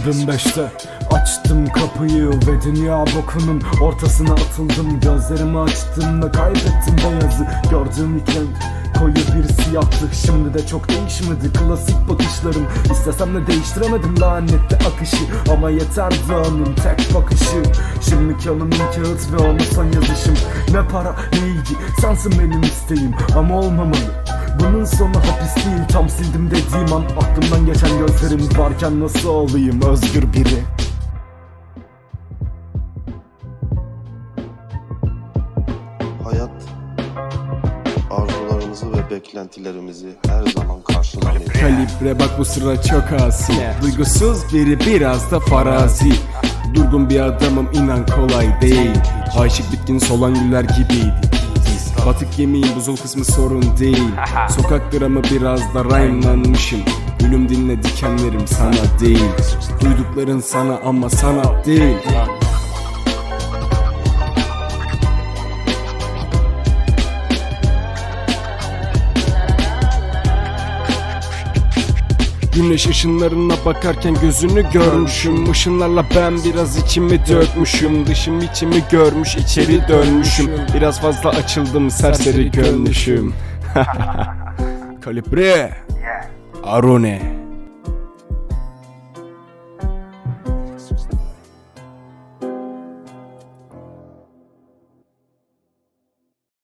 ...2005'te açtım kapıyı ve dünya bokunun ortasına atıldım. Gözlerimi açtım ve kaybettim beyazı. Gördüğüm iken Koyu bir siyahlık şimdi de çok değişmedi klasik bakışlarım. İstesem de değiştiremedim lanetli akışı. Ama yeterdi onun tek bakışı. Şimdi kanımın kağıt ve onun son yazışım. Ne para ne ilgi sensin benim isteğim. Ama olmamalı. Bunun sonu hapis değil tam sildim dediğim an. Aklımdan geçen gözlerim varken nasıl olayım? Özgür biri Hayat arzularımızı ve beklentilerimizi her zaman karşılamıyor. Kalibre bak bu sıra çok asi. Duygusuz biri biraz da farazi. Durgun bir adamım inan kolay değil. Aşık bitkin solan güller gibiydi. Batık gemiyin buzul kısmı sorun değil. Sokak dramı biraz da rhyme'lanmışım. Gülüm dinle dikenlerim sana değil. Duydukların sana ama sanat değil Güneş ışınlarına bakarken gözünü görmüşüm. Işınlarla ben biraz içimi dökmüşüm. Dışım içimi görmüş içeri dönmüşüm. Biraz fazla açıldım serseri görmüşüm. Kalibre Arone